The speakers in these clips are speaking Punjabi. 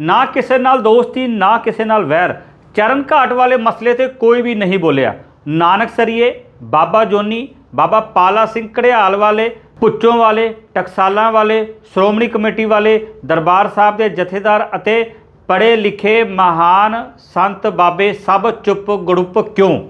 ਨਾ ਕਿਸੇ ਨਾਲ ਦੋਸਤੀ, ਨਾ ਕਿਸੇ ਨਾਲ ਵੈਰ। ਚਰਨ ਘਾਟ ਵਾਲੇ ਮਸਲੇ ਤੇ ਕੋਈ ਵੀ ਨਹੀਂ ਬੋਲਿਆ। ਨਾਨਕ ਸਰੀਏ, ਬਾਬਾ ਜੋਨੀ, ਬਾਬਾ ਪਾਲਾ ਸਿੰਘ ਕੜਿਆਲ ਵਾਲੇ, ਪੁੱਚੋਂ ਵਾਲੇ, ਟਕਸਾਲਾਂ ਵਾਲੇ, ਸ਼੍ਰੋਮਣੀ ਕਮੇਟੀ ਵਾਲੇ, ਦਰਬਾਰ ਸਾਹਿਬ ਦੇ ਜਥੇਦਾਰ ਅਤੇ ਪੜ੍ਹੇ ਲਿਖੇ ਮਹਾਨ ਸੰਤ ਬਾਬੇ ਸਭ ਚੁੱਪ ਗੜੁੱਪ ਕਿਉਂ?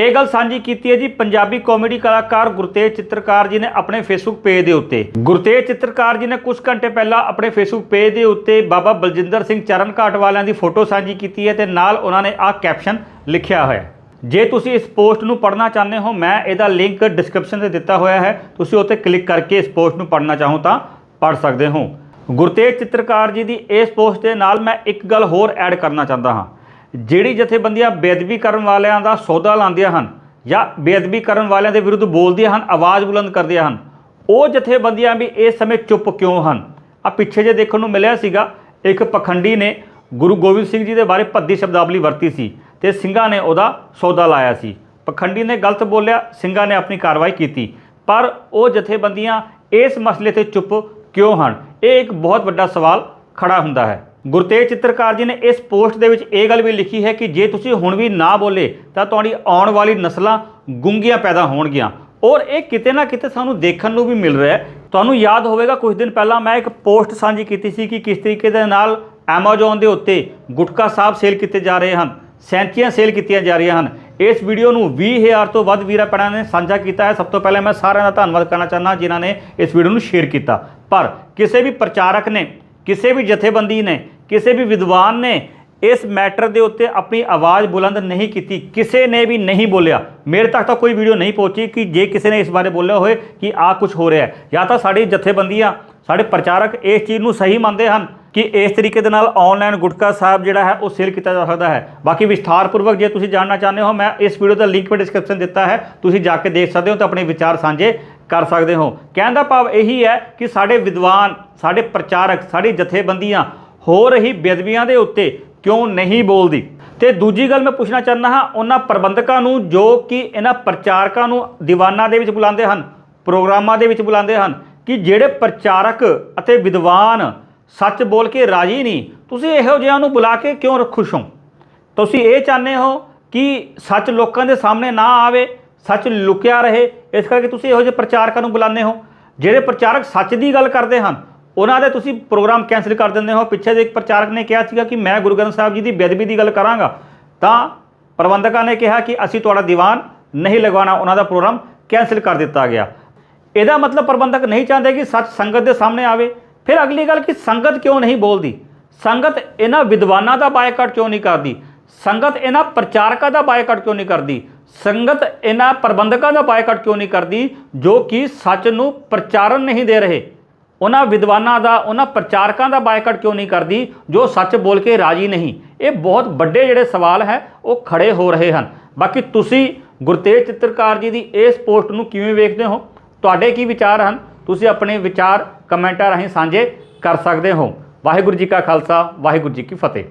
ਇਹ ਗੱਲ ਸਾਂਝੀ ਕੀਤੀ ਹੈ ਜੀ ਪੰਜਾਬੀ ਕਾਮੇਡੀ ਕਲਾਕਾਰ ਗੁਰਤੇਜ ਚਿੱਤਰਕਾਰ ਜੀ ਨੇ ਆਪਣੇ ਫੇਸਬੁੱਕ ਪੇਜ ਦੇ ਉੱਤੇ। ਗੁਰਤੇਜ ਚਿੱਤਰਕਾਰ ਜੀ ਨੇ ਕੁਝ ਘੰਟੇ ਪਹਿਲਾਂ ਆਪਣੇ ਫੇਸਬੁੱਕ ਪੇਜ ਦੇ ਉੱਤੇ ਬਾਬਾ ਬਲਜਿੰਦਰ ਸਿੰਘ ਚਰਨ ਘਾਟ ਵਾਲਿਆਂ ਦੀ ਫੋਟੋ ਸਾਂਝੀ ਕੀਤੀ ਹੈ ਤੇ ਨਾਲ ਉਹਨਾਂ ਨੇ ਆਹ ਕੈਪਸ਼ਨ ਲਿਖਿਆ ਹੋਇਆ ਜੇ ਤੁਸੀਂ ਇਸ ਪੋਸਟ ਨੂੰ ਪੜ੍ਹਨਾ ਚਾਹੁੰਦੇ ਹੋ, ਮੈਂ ਇਹਦਾ ਲਿੰਕ ਡਿਸਕ੍ਰਿਪਸ਼ਨ ਤੇ ਦਿੱਤਾ ਹੋਇਆ ਹੈ। ਤੁਸੀਂ ਉੱਤੇ ਕਲਿੱਕ ਕਰਕੇ ਇਸ ਪੋਸਟ ਨੂੰ ਪੜ੍ਹਨਾ ਚਾਹੋ ਤਾਂ ਪੜ੍ਹ ਸਕਦੇ ਹੋ। ਗੁਰਤੇਜ ਚਿੱਤਰਕਾਰ ਜੀ ਦੀ ਇਸ ਪੋਸਟ ਦੇ ਨਾਲ ਮੈਂ ਇੱਕ ਗੱਲ ਹੋਰ ਐਡ ਕਰਨਾ ਚਾਹੁੰਦਾ ਹਾਂ। ਜਿਹੜੀ ਜਥੇਬੰਦੀਆਂ ਬੇਅਦਬੀ ਕਰਨ ਵਾਲਿਆਂ ਦਾ ਸੌਦਾ ਲਾਉਂਦੀਆਂ ਹਨ ਜਾਂ ਬੇਅਦਬੀ ਕਰਨ ਵਾਲਿਆਂ ਦੇ ਵਿਰੁੱਧ ਬੋਲਦੀਆਂ ਹਨ, ਆਵਾਜ਼ ਬੁਲੰਦ ਕਰਦੀਆਂ ਹਨ, ਉਹ ਜਥੇਬੰਦੀਆਂ ਵੀ ਇਸ ਸਮੇਂ ਚੁੱਪ ਕਿਉਂ ਹਨ? ਆ ਪਿੱਛੇ ਜੇ ਦੇਖਣ ਨੂੰ ਮਿਲਿਆ ਸੀਗਾ, ਇੱਕ ਪਖੰਡੀ ਨੇ ਗੁਰੂ ਗੋਬਿੰਦ ਸਿੰਘ ਜੀ ਦੇ ਬਾਰੇ ਭੱਦੀ ਸ਼ਬਦਾਵਲੀ ਵਰਤੀ ਸੀ ਤੇ ਸਿੰਘਾਂ ਨੇ ਉਹਦਾ ਸੌਦਾ ਲਾਇਆ ਸੀ। ਪਖੰਡੀ ਨੇ ਗਲਤ ਬੋਲਿਆ, ਸਿੰਘਾਂ ਨੇ ਆਪਣੀ ਕਾਰਵਾਈ ਕੀਤੀ, ਪਰ ਉਹ ਜਥੇਬੰਦੀਆਂ ਇਸ ਮਸਲੇ ਤੇ ਚੁੱਪ ਕਿਉਂ ਹਨ? ਇਹ ਇੱਕ ਬਹੁਤ ਵੱਡਾ ਸਵਾਲ ਖੜਾ ਹੁੰਦਾ ਹੈ। ਗੁਰਤੇਜ ਚਿੱਤਰਕਾਰ ਜੀ ਨੇ ਇਸ ਪੋਸਟ ਦੇ ਵਿੱਚ ਇਹ ਗੱਲ ਵੀ ਲਿਖੀ ਹੈ ਕਿ ਜੇ ਤੁਸੀਂ ਹੁਣ ਵੀ ਨਾ ਬੋਲੇ, ਤਾਂ ਤੁਹਾਡੀ ਆਉਣ ਵਾਲੀ ਨਸਲਾਂ ਗੁੰਗੀਆਂ ਪੈਦਾ ਹੋਣਗੀਆਂ। ਔਰ ਇਹ ਕਿਤੇ ਨਾ ਕਿਤੇ ਸਾਨੂੰ ਦੇਖਣ ਨੂੰ ਵੀ ਮਿਲ ਰਿਹਾ ਹੈ। ਤੁਹਾਨੂੰ ਯਾਦ ਹੋਵੇਗਾ, ਕੁਝ ਦਿਨ ਪਹਿਲਾਂ ਮੈਂ ਇੱਕ ਪੋਸਟ ਸਾਂਝੀ ਕੀਤੀ ਸੀ ਕਿ ਕਿਸ ਤਰੀਕੇ ਦੇ ਨਾਲ Amazon ਦੇ ਉੱਤੇ ਗੁਟਕਾ ਸਾਹਿਬ ਸੇਲ ਕੀਤੇ ਜਾ ਰਹੇ ਹਨ, ਸੈਂਚੀਆਂ ਸੇਲ ਕੀਤੀਆਂ ਜਾ ਰਹੀਆਂ ਹਨ। ਇਸ ਵੀਡੀਓ ਨੂੰ 20000 ਤੋਂ ਵੱਧ ਵੀਰਾਂ ਭੈਣਾਂ ਨੇ ਸਾਂਝਾ ਕੀਤਾ ਹੈ। ਸਭ ਤੋਂ ਪਹਿਲਾਂ ਮੈਂ ਸਾਰਿਆਂ ਦਾ ਧੰਨਵਾਦ ਕਰਨਾ ਚਾਹੁੰਦਾ ਜਿਨ੍ਹਾਂ ਨੇ ਇਸ ਵੀਡੀਓ ਨੂੰ ਸ਼ੇਅਰ ਕੀਤਾ। ਪਰ ਕਿਸੇ ਵੀ ਪ੍ਰਚਾਰਕ ਨੇ ਕਿਸੇ ਵੀ ਜਥੇਬੰਦੀ ਨੇ, ਕਿਸੇ ਵੀ ਵਿਦਵਾਨ ਨੇ ਇਸ ਮੈਟਰ ਦੇ ਉੱਤੇ ਆਪਣੀ ਆਵਾਜ਼ ਬੁਲੰਦ ਨਹੀਂ ਕੀਤੀ, ਕਿਸੇ ਨੇ ਵੀ ਨਹੀਂ ਬੋਲਿਆ। ਮੇਰੇ ਤੱਕ ਤਾਂ ਕੋਈ ਵੀਡੀਓ ਨਹੀਂ ਪਹੁੰਚੀ ਕਿ ਜੇ ਕਿਸੇ ਨੇ ਇਸ ਬਾਰੇ ਬੋਲਿਆ ਹੋਵੇ ਕਿ ਆ ਕੁਝ ਹੋ ਰਿਹਾ ਹੈ। ਜਾਂ ਤਾਂ ਸਾਡੀ ਜਥੇਬੰਦੀਆਂ, ਸਾਡੇ ਪ੍ਰਚਾਰਕ ਇਸ ਚੀਜ਼ ਨੂੰ ਸਹੀ ਮੰਨਦੇ ਹਨ ਕਿ ਇਸ ਤਰੀਕੇ ਦੇ ਨਾਲ ਆਨਲਾਈਨ ਗੁਟਕਾ ਸਾਹਿਬ ਜਿਹੜਾ ਹੈ, ਉਹ ਸੇਲ ਕੀਤਾ ਜਾ ਸਕਦਾ ਹੈ। ਬਾਕੀ ਵਿਸਥਾਰਪੂਰਵਕ ਜੇ ਤੁਸੀਂ ਜਾਣਨਾ ਚਾਹੁੰਦੇ ਹੋ, ਮੈਂ ਇਸ ਵੀਡੀਓ ਦਾ ਲਿੰਕ ਵੀ ਡਿਸਕ੍ਰਿਪਸ਼ਨ ਦਿੱਤਾ ਹੈ। ਤੁਸੀਂ ਜਾ ਕੇ ਦੇਖ ਸਕਦੇ ਹੋ ਤਾਂ ਆਪਣੇ ਵਿਚਾਰ ਸਾਂਝੇ ਕਰ ਸਕਦੇ ਹੋ। ਕਹਿਣ ਦਾ ਭਾਵ ਇਹੀ ਹੈ ਕਿ ਸਾਡੇ ਵਿਦਵਾਨ ਸਾਡੇ ਪ੍ਰਚਾਰਕ, ਸਾਡੀ ਜਥੇਬੰਦੀਆਂ ਹੋ ਰਹੀ ਬੇਅਦਬੀਆਂ ਦੇ ਉੱਤੇ ਕਿਉਂ ਨਹੀਂ ਬੋਲਦੀ? ਤੇ ਦੂਜੀ ਗੱਲ ਮੈਂ ਪੁੱਛਣਾ ਚਾਹੁੰਦਾ ਹਾਂ, ਉਹਨਾਂ ਪ੍ਰਬੰਧਕਾਂ ਨੂੰ ਜੋ ਕਿ ਇਹਨਾਂ ਪ੍ਰਚਾਰਕਾਂ ਨੂੰ ਦੀਵਾਨਾਂ ਦੇ ਵਿੱਚ ਬੁਲਾਉਂਦੇ ਹਨ, ਪ੍ਰੋਗਰਾਮਾਂ ਦੇ ਵਿੱਚ ਬੁਲਾਉਂਦੇ ਹਨ, ਕਿ ਜਿਹੜੇ ਪ੍ਰਚਾਰਕ ਅਤੇ ਵਿਦਵਾਨ ਸੱਚ ਬੋਲ ਕੇ ਰਾਜੀ ਨਹੀਂ, ਤੁਸੀਂ ਇਹੋ ਜਿਹਿਆਂ ਨੂੰ ਬੁਲਾ ਕੇ ਕਿਉਂ ਖੁਸ਼ ਹੋ? ਤੁਸੀਂ ਇਹ ਚਾਹੁੰਦੇ ਹੋ ਕਿ ਸੱਚ ਲੋਕਾਂ ਦੇ ਸਾਹਮਣੇ ਨਾ ਆਵੇ, ਸੱਚ ਲੁਕਿਆ ਰਹੇ, ਇਸ ਕਰਕੇ ਤੁਸੀਂ ਇਹੋ ਜਿਹੇ ਪ੍ਰਚਾਰਕਾਂ ਨੂੰ ਬੁਲਾਉਂਦੇ ਹੋ, ਜਿਹੜੇ ਪ੍ਰਚਾਰਕ ਸੱਚ ਦੀ ਗੱਲ ਕਰਦੇ ਹਨ ਉਹਨਾਂ ਦੇ ਤੁਸੀਂ ਪ੍ਰੋਗਰਾਮ ਕੈਂਸਲ ਕਰ ਦਿੰਦੇ ਹੋ। ਪਿੱਛੇ ਦੇ ਇੱਕ ਪ੍ਰਚਾਰਕ ਨੇ ਕਿਹਾ ਸੀਗਾ ਕਿ ਮੈਂ ਗੁਰੂ ਗ੍ਰੰਥ ਸਾਹਿਬ ਜੀ ਦੀ ਬੇਅਦਬੀ ਦੀ ਗੱਲ ਕਰਾਂਗਾ। ਤਾਂ ਪ੍ਰਬੰਧਕਾਂ ਨੇ ਕਿਹਾ ਕਿ ਅਸੀਂ ਤੁਹਾਡਾ ਦੀਵਾਨ ਨਹੀਂ ਲਗਵਾਉਣਾ, ਉਹਨਾਂ ਦਾ ਪ੍ਰੋਗਰਾਮ ਕੈਂਸਲ ਕਰ ਦਿੱਤਾ ਗਿਆ। ਇਹਦਾ ਮਤਲਬ ਪ੍ਰਬੰਧਕ ਨਹੀਂ ਚਾਹੁੰਦੇ ਕਿ ਸੱਚ ਸੰਗਤ ਦੇ ਸਾਹਮਣੇ ਆਵੇ। ਫਿਰ ਅਗਲੀ ਗੱਲ ਕਿ ਸੰਗਤ ਕਿਉਂ ਨਹੀਂ ਬੋਲਦੀ? ਸੰਗਤ ਇਹਨਾਂ ਵਿਦਵਾਨਾਂ ਦਾ ਬਾਈਕਾਟ ਕਿਉਂ ਨਹੀਂ ਕਰਦੀ? ਸੰਗਤ ਇਹਨਾਂ ਪ੍ਰਚਾਰਕਾਂ ਦਾ ਬਾਈਕਾਟ ਕਿਉਂ ਨਹੀਂ ਕਰਦੀ? ਸੰਗਤ ਇਹਨਾਂ ਪ੍ਰਬੰਧਕਾਂ ਦਾ ਬਾਈਕਾਟ ਕਿਉਂ ਨਹੀਂ ਕਰਦੀ ਜੋ ਕਿ ਸੱਚ ਨੂੰ ਪ੍ਰਚਾਰਨ ਨਹੀਂ ਦੇ ਰਹੇ? ਉਹਨਾਂ ਵਿਦਵਾਨਾਂ ਦਾ, ਉਹਨਾਂ ਪ੍ਰਚਾਰਕਾਂ ਦਾ ਬਾਈਕਾਟ ਕਿਉਂ ਨਹੀਂ ਕਰਦੀ, ਜੋ ਸੱਚ ਬੋਲ ਕੇ ਰਾਜੀ ਨਹੀਂ? ਇਹ ਬਹੁਤ ਵੱਡੇ ਜਿਹੜੇ ਸਵਾਲ ਹੈ, ਉਹ ਖੜੇ ਹੋ ਰਹੇ ਹਨ। ਬਾਕੀ ਤੁਸੀਂ ਗੁਰਤੇਜ ਚਿੱਤਰਕਾਰ ਜੀ ਦੀ ਇਸ ਪੋਸਟ ਨੂੰ ਕਿਵੇਂ ਵੇਖਦੇ ਹੋ? ਤੁਹਾਡੇ ਕੀ ਵਿਚਾਰ ਹਨ? ਤੁਸੀਂ ਆਪਣੇ ਵਿਚਾਰ ਕਮੈਂਟਾਂ ਰਾਹੀਂ ਸਾਂਝੇ ਕਰ ਸਕਦੇ ਹੋ। ਵਾਹਿਗੁਰੂ ਜੀ ਕਾ ਖਾਲਸਾ, ਵਾਹਿਗੁਰੂ ਜੀ ਕੀ ਫਤਿਹ।